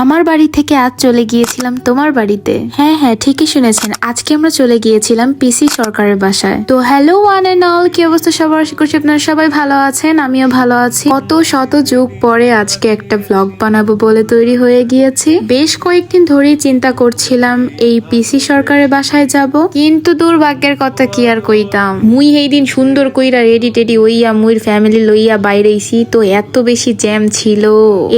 আমার বাড়ি থেকে আজ চলে গিয়েছিলাম তোমার বাড়িতে। হ্যাঁ হ্যাঁ ঠিকই শুনেছেন। আজকে আমরা চলে গিয়েছিলাম পিসি সরকারের বাসায়। তো হ্যালো ওয়ান এন্ড অল কি অবস্থা সবার? আশা করছি আপনারা সবাই ভালো আছেন, আমিও ভালো আছি। কত শত যুগ পরে আজকে একটা ব্লগ বানাবো বলে তৈরি হয়ে গিয়েছি। বেশ কয়েকদিন ধরেই চিন্তা করছিলাম, এই পিসি সরকারের বাসায় যাব। কিন্তু দুর্ভাগ্যের কথা কি আর কইতাম? মুই এই দিন সুন্দর কইরা রেডি টেডি ওইয়া মুইর ফ্যামিলি লইয়া বাইরেইছি তো এত বেশি জ্যাম ছিল।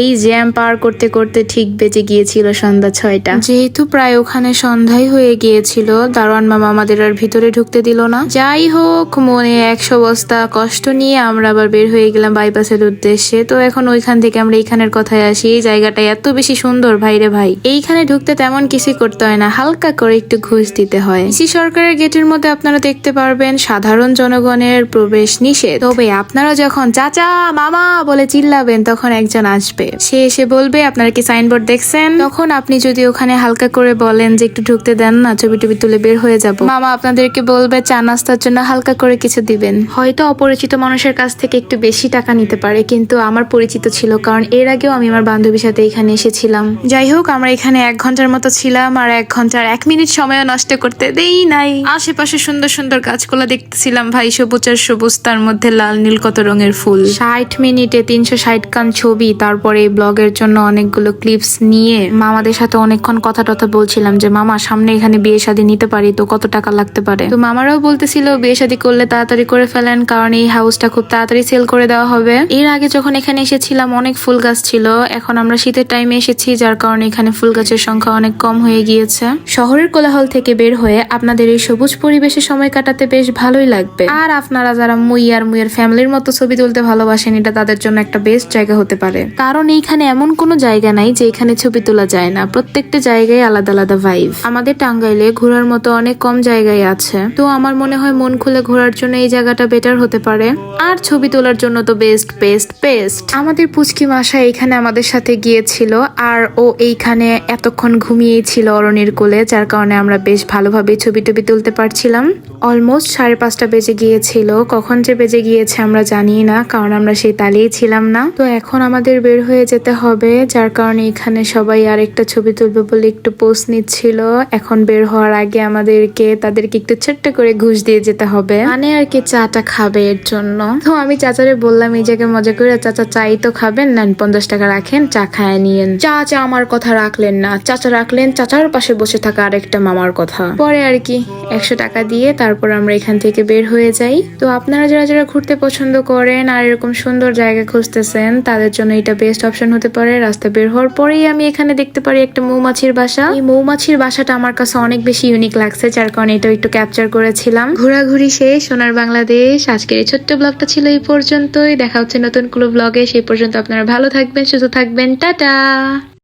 এই জ্যাম পার করতে করতে ঠিক বেজে গিয়েছিল সন্ধ্যা ছয়টা। যেহেতু প্রায় ওখানে সন্ধ্যাই হয়ে গিয়েছিল, দারোয়ান মামা আমাদের আর ভিতরে ঢুকতে দিল না। যাই হোক, মনে একশো বস্তা কষ্ট নিয়ে আমরা আবার বের হয়ে গেলাম বাইপাসের উদ্দেশ্যে। তো এখন ওইখান থেকে আমরা এইখানের কথায় আসি, এই জায়গাটা এত বেশি সুন্দর ভাইরে ভাই। এইখানে ঢুকতে তেমন কিছুই করতে হয় না, হালকা করে একটু ঘুষ দিতে হয়। ইসি সরকারের গেটের মধ্যে আপনারা দেখতে পারবেন, সাধারণ জনগণের প্রবেশ নিষেধ। তবে আপনারা যখন চাচা, মামা বলে চিল্লাবেন, তখন একজন আসবে। সে এসে বলবে, আপনারা কি সাইনবোর্ড দেখছেন? তখন আপনি যদি ওখানে হালকা করে বলেন যে একটু ঢুকতে দেন না ছবি টবি তুলে বের হয়ে যাব। মামা আপনাদেরকে বলবে চা নাস্তার জন্য হালকা করে কিছু দিবেন। হয়তো অপরিচিত মানুষের কাছ থেকে একটু বেশি টাকা নিতে পারে কিন্তু আমার পরিচিত ছিল কারণ এর আগেও আমি আমার বান্ধবীর সাথে এখানে এসেছিলাম। যাই হোক আমরা এখানে এক ঘণ্টার মতো ছিলাম আর এক ঘণ্টার এক মিনিট সময়ও নষ্ট করতে দেই নাই। আশেপাশে সুন্দর সুন্দর গাছগুলো দেখতেছিলাম ভাই সবুজ আর সবুজ তার মধ্যে লাল নীল কত রঙের ফুল। ষাট মিনিটে তিনশো ষাট কান ছবি তারপরে ব্লগের জন্য অনেকগুলো ক্লিপস নিয়ে মামাদের সাথে অনেকক্ষণ কথা টথা বলছিলাম যে, মামা, সামনে এখানে বিয়ে শাদী নিতে পারি তো কত টাকা লাগতে পারে? তো মামারাও বলতেছিল, বিয়ে শাদী করলে তাড়াতাড়ি করে ফেলেন, কারণ এই হাউসটা খুব তাড়াতাড়ি সেল করে দেওয়া হবে। এর আগে যখন এখানে এসেছিলাম, অনেক ফুল গাছ ছিল। এখন আমরা শীতের টাইমে এসেছি, যার কারণে এখানে ফুল গাছের সংখ্যা অনেক কম হয়ে গিয়েছে। শহরের কোলাহল থেকে বের হয়ে আপনাদের এই সবুজ পরিবেশে সময় কাটাতে বেশ ভালোই লাগবে। আর আপনারা যারা মুই আর মুইয়ের ফ্যামিলির মতো ছবি তুলতে ভালোবাসেন, এটা তাদের জন্য একটা বেস্ট জায়গা হতে পারে। কারণ এইখানে এমন কোনো জায়গা নাই যে এখানে ছবি তোলা যায় না। প্রত্যেকটা জায়গায় আলাদা আলাদা ভাইব আমাদের টাঙ্গাইলে ঘোরার মতো অনেক কম জায়গায় আছে। তো আমার মনে হয় মন খুলে ঘোরার জন্য এই জায়গাটা বেটার হতে পারে। আর ছবি তোলার জন্য তো বেস্ট বেস্ট বেস্ট আমাদের পুচকি মাসা এইখানে আমাদের সাথে গিয়েছিল, আর ও এইখানে এতক্ষণ ঘুমিয়েই ছিল অরণির কোলে, যার কারণে আমরা বেশ ভালোভাবে ছবি টবি তুলতে পারছিলাম। অলমোস্ট সাড়ে পাঁচটা বেজে গিয়েছিল। কখন যে বেজে গিয়েছে আমরা জানি না, কারণ আমরা সেই তালেই ছিলাম না। তো এখন আমাদের বের হয়ে যেতে হবে, যার কারণে এখানে সবাই আরেকটা ছবি তুলবে বলে একটু পোস্ট নিচ্ছিল। এখন বের হওয়ার আগে আমাদেরকে তাদেরকে একটু ছোট্ট করে ঘুষ দিয়ে যেতে হবে। মানে আর কি চাটা খাবে এর জন্য। তো আমি চাচারে বললাম, এই জায়গায় মজা করে চাচা চাই তো খাবেন নেন পঞ্চাশ টাকা রাখেন, চা খায় নিয়েন। চাচা আমার কথা রাখলেন না। চাচা রাখলেন, চাচার পাশে বসে থাকা আরেকটা মামার কথা। পরে আর কি একশো টাকা দিয়ে তারপর আমরা এখান থেকে বের হয়ে যাই। তো আপনারা যারা যারা ঘুরতে পছন্দ করেন আর এরকম সুন্দর জায়গা খুঁজতেছেন, তাদের জন্য এটা বেস্ট অপশন হতে পারে। রাস্তা বের হওয়ার পরেই আমি এখানে দেখতে পারি একটা মৌমাছির বাসা। এই মৌমাছির বাসাটা আমার কাছে অনেক বেশি ইউনিক লাগছে, যার কারণে এটা একটু ক্যাপচার করেছিলাম। ঘোরাঘুরি শেষ, সোনার বাংলাদেশ। আজকের এই ছোট্ট ব্লগটা ছিল এই পর্যন্তই। দেখা হচ্ছে নতুন কোনো ব্লগে সেই পর্যন্ত আপনারা ভালো থাকবেন, সুস্থ থাকবেন। টাটা!